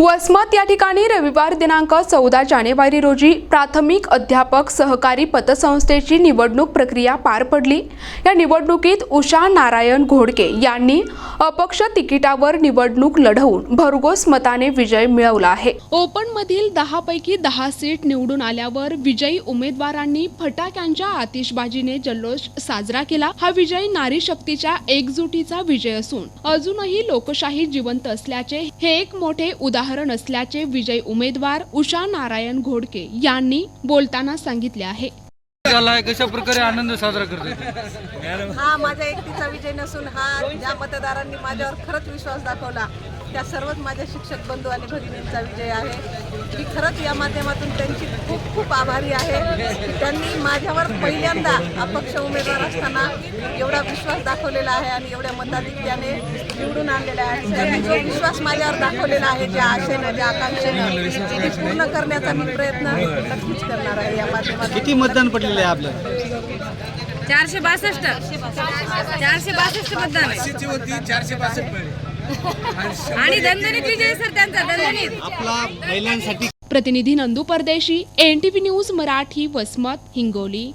वसमत या ठिकाणी रविवार दिनांक चौदा जानेवारी रोजी प्राथमिक अध्यापक सहकारी पतसंस्थेची निवडणूक प्रक्रिया पार पडली. या निवडणुकीत उषा नारायण घोडके यांनी अपक्ष तिकिटावर निवडणूक लढवून भरघोस मताने विजय मिळवला आहे. ओपन मधील दहा पैकी दहा सीट निवडून आल्यावर विजयी उमेदवारांनी फटाक्यांच्या आतिषबाजीने जल्लोष साजरा केला. हा विजय नारी शक्तीच्या एकजुटीचा विजय असून अजूनही लोकशाही जिवंत असल्याचे हे एक मोठे उदाहरण असल्याचे विजयी उमेदवार उषा नारायण घोडके यांनी बोलताना सांगितले आहे. कशा प्रकारे आनंद साजरा करते हा माझ्या एकटीचा विजय नसून हा ज्या मतदारांनी माझ्यावर खरंच विश्वास दाखवला त्या सर्वच माझ्या शिक्षक बंधू आणि भगिनींचा विजय आहे. मी खरंच या माध्यमातून त्यांची खूप खूप आभारी आहे. की त्यांनी माझ्यावर पहिल्यांदा अपक्ष उमेदवार असताना एवढा विश्वास दाखवलेला आहे आणि एवढ्या मताधिक्याने निवडून आणलेला आहे. त्यांनी जो विश्वास माझ्यावर दाखवलेला आहे ज्या आशेनं ज्या आकांक्षेनं ते पूर्ण करण्याचा मी प्रयत्न नक्कीच करणार आहे या माध्यमातून. किती मतदान पडलेलं आहे आपलं? चारशे बासष्ट. चारशे बासष्ट मतदान आणि दणदणीत विजय सर त्यांचा दणदणीत. आपला महिलांसाठी प्रतिनिधी Nandu Pardeshi N T V news Marathi Vasmat Hingoli.